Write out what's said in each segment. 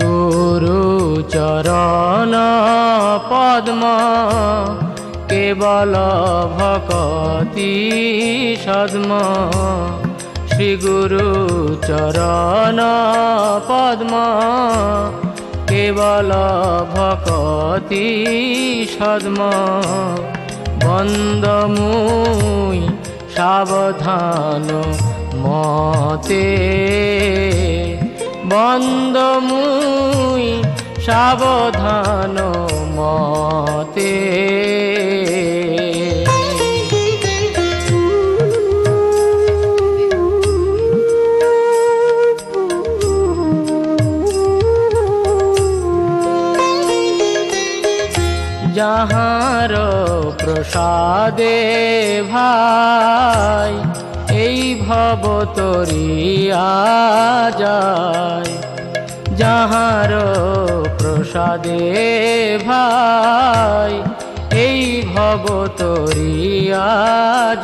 গুরু চরণ পদ্ম, কেবল ভকতি সদ্ম। শ্রী গুরু চরণ পদ্ম, কেবল ভকতি সদ্ম। বন্দমুই সাবধান মতে বন্দমুই সাবধান মতে। যাহার প্রসাদে ভাই ভব তরিয়া যায় যাহার প্রসাদে ভাই, এই ভব তরিয়া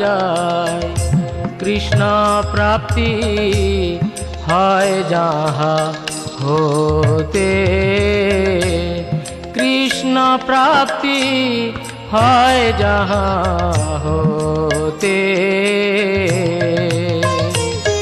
যায় কৃষ্ণ প্রাপ্তি হয় যাহা হতে, কৃষ্ণ প্রাপ্তি হয় যাহা হতে।